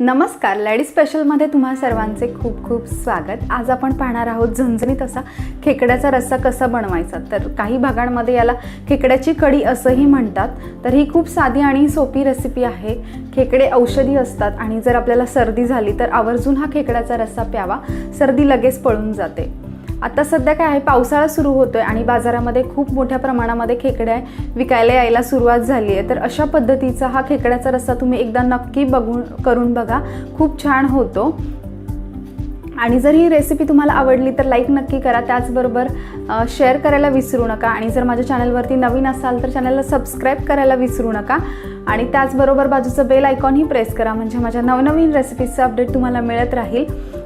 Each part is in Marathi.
नमस्कार लॅडी स्पेशलमध्ये तुम्हा सर्वांचे खूप खूप स्वागत. आज आपण पाहणार आहोत झणझणीत असा खेकड्याचा रस्सा कसा बनवायचा. तर काही भागांमध्ये याला खेकड्याची कढी असंही म्हणतात. तर ही खूप साधी आणि सोपी रेसिपी आहे. खेकडे औषधी असतात आणि जर आपल्याला सर्दी झाली तर आवर्जून हा खेकड्याचा रस्सा प्यावा. सर्दी लगेच पळून जाते. आता सध्या काय आहे पावसाळा सुरू होतोय आणि बाजारामध्ये खूप मोठ्या प्रमाणामध्ये खेकड्या विकायला यायला सुरुवात झाली आहे. तर अशा पद्धतीचा हा खेकड्याचा रस्सा तुम्ही एकदा नक्की बघून करून बघा. खूप छान होतो. आणि जर ही रेसिपी तुम्हाला आवडली तर लाईक नक्की करा. त्याचबरोबर शेअर करायला विसरू नका. आणि जर माझ्या चॅनलवरती नवीन असाल तर चॅनलला सबस्क्राईब करायला विसरू नका. आणि त्याचबरोबर बाजूचं बेल आयकॉनही प्रेस करा म्हणजे माझ्या नवनवीन रेसिपीजचं अपडेट तुम्हाला मिळत राहील.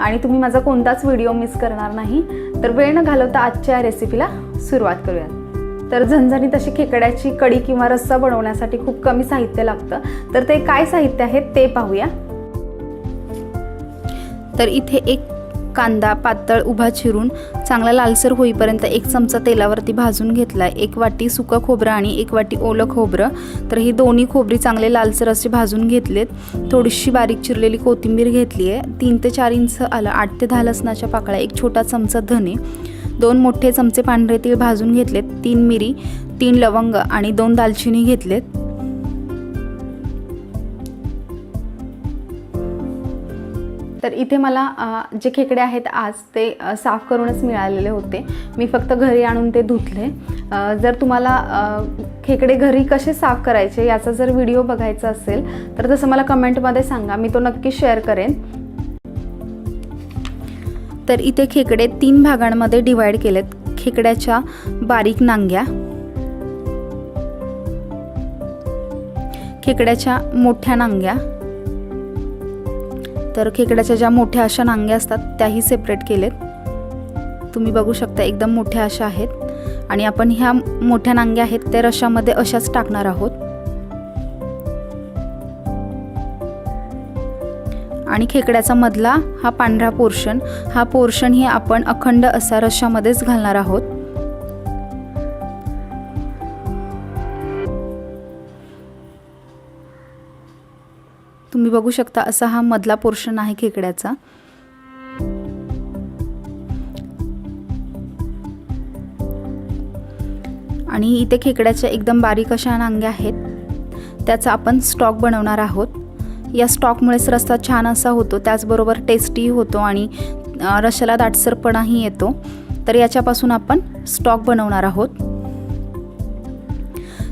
आणि तुम्ही माझा कोणताच व्हिडिओ मिस करणार नाही. तर वेळ न घालवता आजच्या या रेसिपीला सुरुवात करूयात. तर झणझणीत अशी खेकड्याची कढी किंवा रस्सा बनवण्यासाठी खूप कमी साहित्य लागतं. तर ते काय साहित्य आहे ते पाहूया. तर इथे एक कांदा पातळ उभा चिरून चांगला लालसर होईपर्यंत एक चमचा तेलावरती भाजून घेतला एक वाटी सुकं खोबरं आणि एक वाटी ओलं खोबरं. तर ही दोन्ही खोबरी चांगले लालसर असे भाजून घेतलेत. थोडीशी बारीक चिरलेली कोथिंबीर घेतली आहे तीन ते चार इंच आलं आठ ते दहा लसणाच्या पाकळ्या एक छोटा चमचा धने दोन मोठे चमचे पांढरे तीळ भाजून घेतलेत तीन मिरी तीन लवंग आणि दोन दालचिनी घेतलेत. तर इथे मला जे खेकडे आहेत आज ते साफ करूनच मिळालेले होते. मी फक्त घरी आणून ते धुतले. जर तुम्हाला खेकडे घरी कसे साफ करायचे याचा जर व्हिडिओ बघायचा असेल तर तसं मला कमेंटमध्ये सांगा. मी तो नक्की शेअर करेन. तर इथे खेकडे तीन भागांमध्ये डिवाईड केलेत. खेकड्याच्या बारीक नांग्या. खेकड्याच्या मोठ्या नांग्या. तर खेकड्याच्या ज्या मोठ्या अशा नांग्या असतात त्याही सेपरेट केलेत. तुम्ही बघू शकता एकदम मोठ्या अशा आहेत. आणि आपण ह्या मोठ्या नांग्या आहेत त्या रशामध्ये अशाच टाकणार आहोत. आणि खेकड्याचा मधला हा पांढरा पोर्शन हा पोर्शनही आपण अखंड असा रशामध्येच घालणार आहोत. तुम्ही बघू शकता असा हा मधला पोर्शन आहे खेकड्याचा. आणि इथे खेकड्याच्या एकदम बारीक अशा नांग्या आहेत. त्याचा आपण स्टॉक बनवणार आहोत. या स्टॉकमुळेच रस्ता छान असा होतो त्याचबरोबर टेस्टीही होतो आणि रशाला दाटसरपणाही येतो. तर याच्यापासून आपण स्टॉक बनवणार आहोत.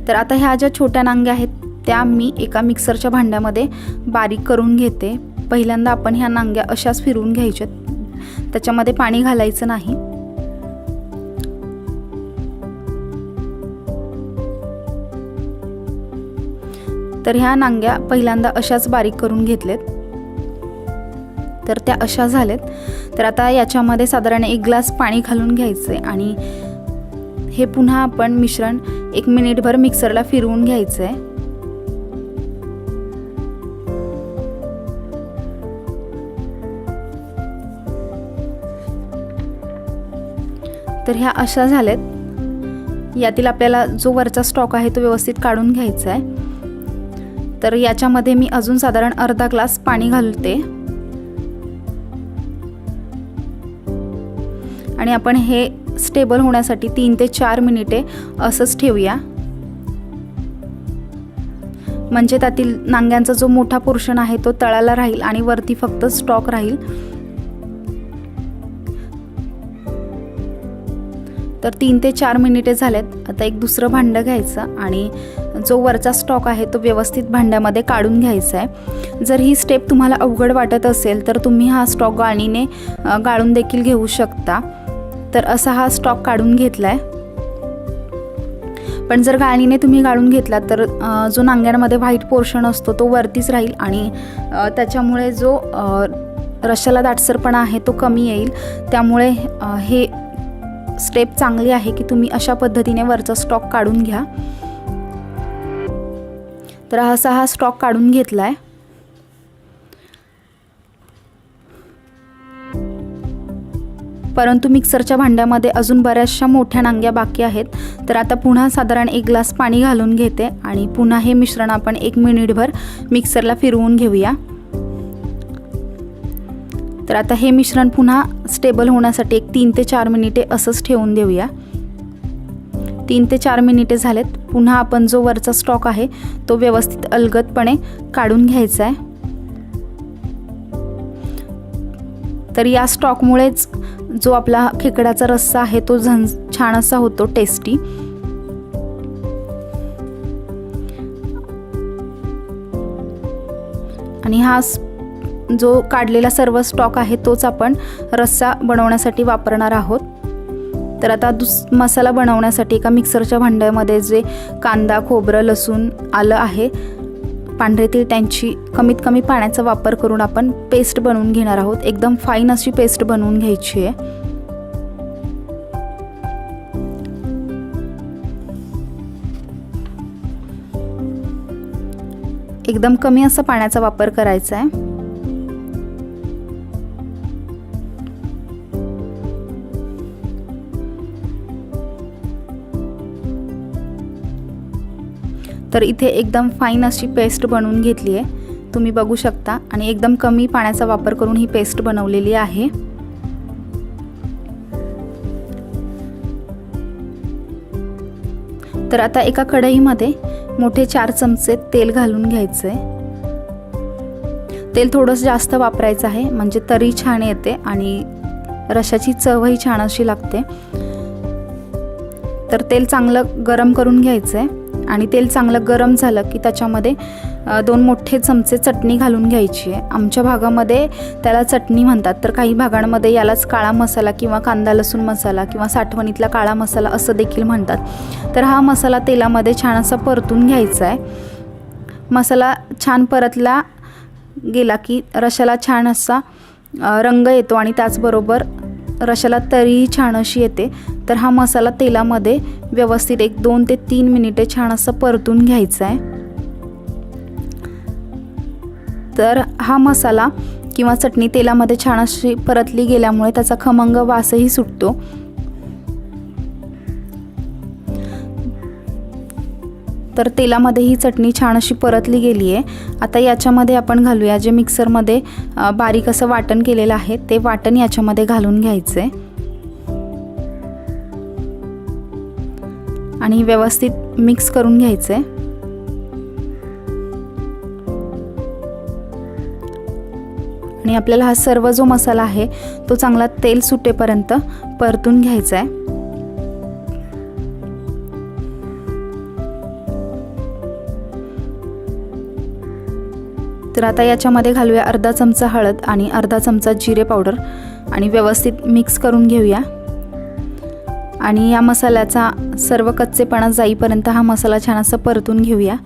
तर आता ह्या ज्या छोट्या नांग्या आहेत त्या मी एका मिक्सरच्या भांड्यामध्ये बारीक करून घेते. पहिल्यांदा आपण ह्या नांग्या अशाच फिरवून घ्यायच्यात. त्याच्यामध्ये पाणी घालायचं नाही. तर ह्या नांग्या पहिल्यांदा अशाच बारीक करून घेतलेत. तर त्या अशा झाल्यात. तर आता याच्यामध्ये साधारण एक ग्लास पाणी घालून घ्यायचं आहे आणि हे पुन्हा आपण मिश्रण एक मिनिटभर मिक्सरला फिरवून घ्यायचं आहे तर ह्या अशा झाल्यात. यातील आपल्याला जो वरचा स्टॉक आहे तो व्यवस्थित काढून घ्यायचा आहे. तर याच्यामध्ये मी अजून साधारण अर्धा ग्लास पाणी घालते. आणि आपण हे स्टेबल होण्यासाठी तीन ते चार मिनिटे असंच ठेवूया. म्हणजे त्यातील नांग्यांचा जो मोठा पोर्शन आहे तो तळाला राहील आणि वरती फक्त स्टॉक राहील. तर तीन ते चार मिनिटे झालेत. आता एक दुसरं भांडं घ्यायचं आणि जो वरचा स्टॉक आहे तो व्यवस्थित भांड्यामध्ये काढून घ्यायचा आहे. जर ही स्टेप तुम्हाला अवघड वाटत असेल तर तुम्ही हा स्टॉक गाळणीने गाळून देखील घेऊ शकता. तर असा हा स्टॉक काढून घेतला आहे पण जर गाळणीने तुम्ही गाळून घेतला तर जो नांग्यांमध्ये व्हाईट पोर्शन असतो तो वरतीच राहील आणि त्याच्यामुळे जो रशाला दाटसरपणा आहे तो कमी येईल. त्यामुळे हे स्टेप चांगली आहे की तुम्ही अशा पद्धतीने वरचा स्टॉक काढून घ्या. तर असा हा स्टॉक काढून घेतला आहे परंतु मिक्सरच्या भांड्यामध्ये अजून बऱ्याचशा मोठ्या नांग्या बाकी आहेत. तर आता पुन्हा साधारण एक ग्लास पाणी घालून घेते आणि पुन्हा हे मिश्रण आपण एक मिनिटभर मिक्सरला फिरवून घेऊया. तर आता हे मिश्रण पुन्हा स्टेबल होण्यासाठी एक तीन ते चार मिनिटे असंच ठेवून देऊया. तीन ते चार मिनिटे झालेत. पुन्हा आपण जो वरचा स्टॉक आहे तो व्यवस्थित अलगदपणे काढून घ्यायचा आहे तर या स्टॉकमुळेच जो आपला खेकड्याचा रस्सा आहे तो झण छान असा होतो टेस्टी आणि हा जो काढलेला सर्व स्टॉक आहे तोच आपण रस्सा बनवण्यासाठी वापरणार आहोत. तर आता दुस मसाला बनवण्यासाठी एका मिक्सरच्या भांड्यामध्ये जे कांदा खोबरं लसूण आलं आहे पांढरे तीळ त्यांची कमीत कमी पाण्याचा वापर करून आपण पेस्ट बनवून घेणार आहोत. एकदम फाईन अशी पेस्ट बनवून घ्यायची आहे. एकदम कमी असा पाण्याचा वापर करायचा आहे. तर इथे एकदम फाईन अशी पेस्ट बनवून घेतली आहे. तुम्ही बघू शकता. आणि एकदम कमी पाण्याचा वापर करून ही पेस्ट बनवलेली आहे. तर आता एका कढईमध्ये मोठे चार चमचे तेल घालून घ्यायचे तेल थोडंसं जास्त वापरायचं आहे. म्हणजे तरी छान येते आणि रशाची चवही छान अशी लागते. तर तेल चांगलं गरम करून घ्यायचं आहे आणि तेल चांगलं गरम झालं की त्याच्यामध्ये दोन मोठे चमचे चटणी घालून घ्यायची आहे. आमच्या भागामध्ये त्याला चटणी म्हणतात. तर काही भागांमध्ये यालाच काळा मसाला किंवा कांदा लसूण मसाला किंवा साठवणीतला काळा मसाला असं देखील म्हणतात. तर हा मसाला तेलामध्ये छान असा परतून घ्यायचा आहे. मसाला छान परतला गेला की रशाला छान असा रंग येतो आणि त्याचबरोबर रशाला तरीही छान अशी येते. तर हा मसाला तेलामध्ये व्यवस्थित एक दोन ते तीन मिनिटे छान असं परतून घ्यायचा आहे तर हा मसाला किंवा चटणी तेलामध्ये छान अशी परतली गेल्यामुळे त्याचा खमंग वासही सुटतो. तर तेलामध्ये ही चटणी छान अशी परतली गेली आहे आता याच्यामध्ये आपण घालूया जे मिक्सरमध्ये बारीक असं वाटण केलेलं आहे ते वाटण याच्यामध्ये घालून घ्यायचं आहे आणि व्यवस्थित मिक्स करून घ्यायचं. आहे आणि आपल्याला हा सर्व जो मसाला आहे तो चांगला तेल सुटेपर्यंत परतून घ्यायचा आहे तर आता याच्यामध्ये घालूया अर्धा चमचा हळद आणि अर्धा चमचा जिरे पावडर. आणि व्यवस्थित मिक्स करून घेऊया. आणि या मसाल्याचा सर्व कच्चेपणा जाईपर्यंत हा मसाला छान असा परतून घेऊया.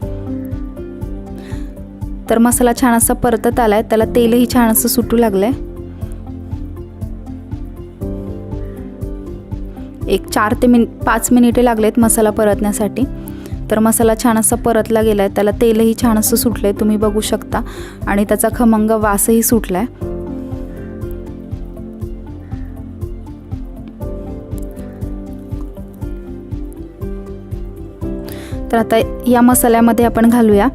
तर मसाला छान असा परतत आलाय त्याला तेलही छान असं सुटू लागलंय. एक चार ते मिन पाच मिनिटे लागलेत मसाला परतण्यासाठी. तर मसाला छान असा परतला गेला आहे त्याला तेलही छान असं सुटलं आहे तुम्ही बघू शकता. आणि त्याचा खमंग वासही सुटला आहे तर आता या मसाल्यामध्ये आपण घालूया.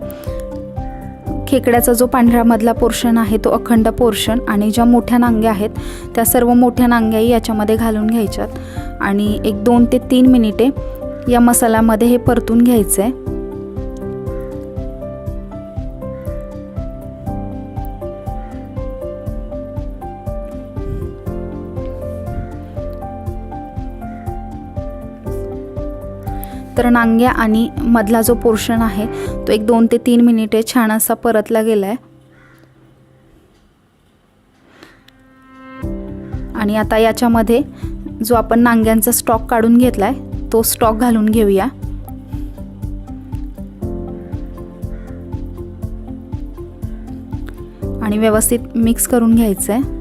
खेकड्याचा जो पांढऱ्यामधला पोर्शन आहे तो अखंड पोर्शन आणि ज्या मोठ्या नांग्या आहेत त्या सर्व मोठ्या नांग्याही याच्यामध्ये घालून घ्यायच्यात. आणि एक दोन ते तीन मिनिटे या मसाल्यामध्ये हे परतून घ्यायचं आहे तर नांग्या आणि मधला जो पोर्शन आहे तो एक दोन ते तीन मिनिटे छान असा परतला गेला आहे आणि आता याच्यामध्ये जो आपण नांग्यांचा स्टॉक काढून घेतला आहे तो स्टॉक घालून घेऊया. आणि व्यवस्थित मिक्स करून घ्यायचं आहे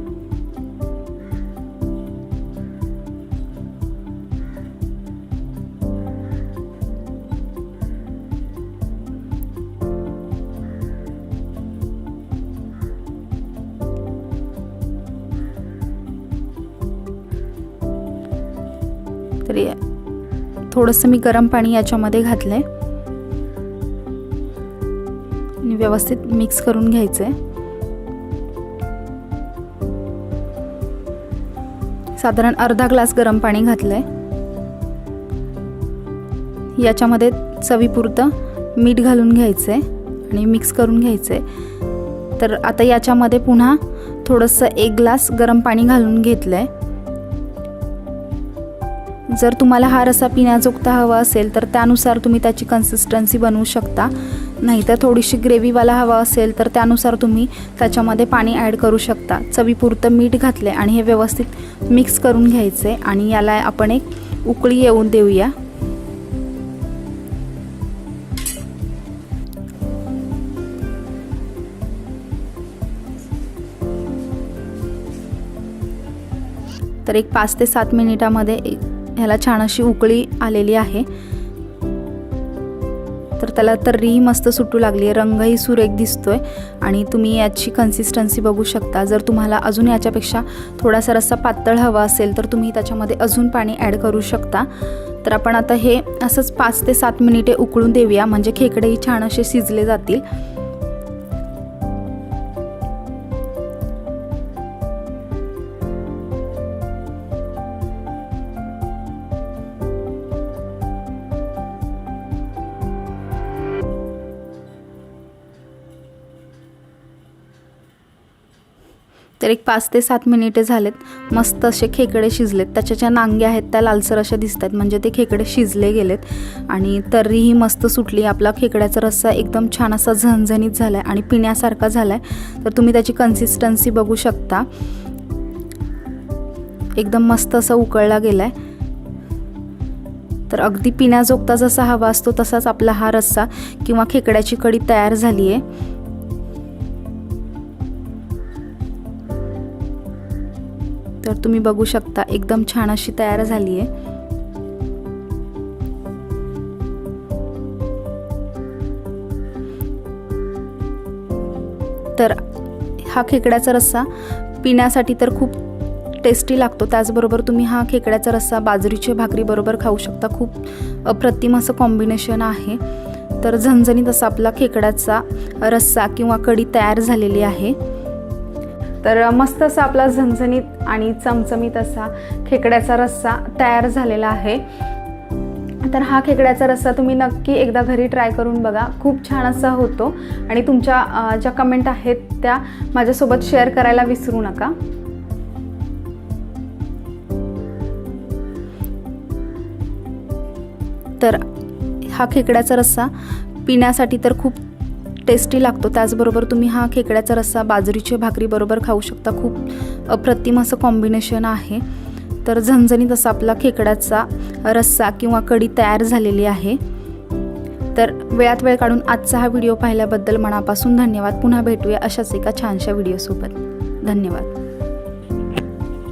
थोडंसं मी गरम पाणी याच्यामध्ये घातलं आहे आणि व्यवस्थित मिक्स करून घ्यायचं आहे साधारण अर्धा ग्लास गरम पाणी घातलं आहे याच्यामध्ये चवीपुरतं मीठ घालून घ्यायचं आहे आणि मिक्स करून घ्यायचं आहे तर आता याच्यामध्ये पुन्हा थोडंसं एक ग्लास गरम पाणी घालून घेतलं आहे जर तुम्हाला हा रसा पिण्याजोगता हवा असेल तर त्यानुसार तुम्ही त्याची कन्सिस्टन्सी बनवू शकता. नाहीतर थोडीशी ग्रेव्हीवाला हवा असेल तर त्यानुसार तुम्ही त्याच्यामध्ये पाणी ॲड करू शकता. चवीपुरतं मीठ घातले आणि हे व्यवस्थित मिक्स करून घ्यायचे आणि याला आपण एक उकळी येऊन देऊया. तर एक पाच ते सात मिनिटामध्ये एक ह्याला छान अशी उकळी आलेली आहे. तर त्याला तर्रीही मस्त सुटू लागली आहे. रंगही सुरेख दिसतोय. आणि तुम्ही याची कन्सिस्टन्सी बघू शकता. जर तुम्हाला अजून याच्यापेक्षा थोडासा रस्सा पातळ हवा असेल तर तुम्ही त्याच्यामध्ये अजून पाणी ॲड करू शकता. तर आपण आता हे असंच पाच ते सात मिनिटे उकळून देऊया. म्हणजे खेकडेही छान असे शिजले जातील. तर एक पाच ते सात मिनिटे झालेत. मस्त असे खेकडे शिजलेत. त्याच्या ज्या नांग्या आहेत त्या लालसर अशा दिसत आहेत म्हणजे ते खेकडे शिजले गेलेत. आणि तर्रीही मस्त सुटली. आपला खेकड्याचा रस्सा एकदम छान असा झणझणीत झाला आहे आणि पिण्यासारखा झाला आहे तर तुम्ही त्याची कन्सिस्टन्सी बघू शकता. एकदम मस्त असा उकळला गेला आहे तर अगदी पिण्याजोगता जसा हवा असतो तसाच आपला हा रस्सा किंवा खेकड्याची कढी तयार झाली आहे तर तुम्ही बघू शकता एकदम छान अशी तयार झाली आहे तर हा खेकड्याचा रस्सा पिण्यासाठी तर खूप टेस्टी लागतो. त्याचबरोबर तुम्ही हा खेकड्याचा रस्सा बाजरीच्या भाकरीबरोबर खाऊ शकता. खूप अप्रतिम असं कॉम्बिनेशन आहे. तर झणझणीत असा आपला खेकड्याचा रस्सा किंवा कढी तयार झालेली आहे. तर मस्त असा आपला झणझणीत आणि चमचमीत असा खेकड्याचा रस्सा तयार झालेला आहे. तर हा खेकड्याचा रस्सा तुम्ही नक्की एकदा घरी ट्राय करून बघा. खूप छान असा होतो. आणि तुमच्या ज्या कमेंट आहेत त्या माझ्यासोबत शेअर करायला विसरू नका. तर हा खेकड्याचा रस्सा पिण्यासाठी तर खूप टेस्टी लागतो. त्याचबरोबर तुम्ही हा खेकड्याचा रस्सा बाजरीच्या भाकरीबरोबर खाऊ शकता. खूप अप्रतिम असं कॉम्बिनेशन आहे. तर झणझणीत असा आपला खेकड्याचा रस्सा किंवा कढी तयार झालेली आहे. तर वेळात वेळ काढून आजचा हा व्हिडिओ पाहिल्याबद्दल मनापासून धन्यवाद. पुन्हा भेटूया अशाच एका छानशा व्हिडिओसोबत. धन्यवाद.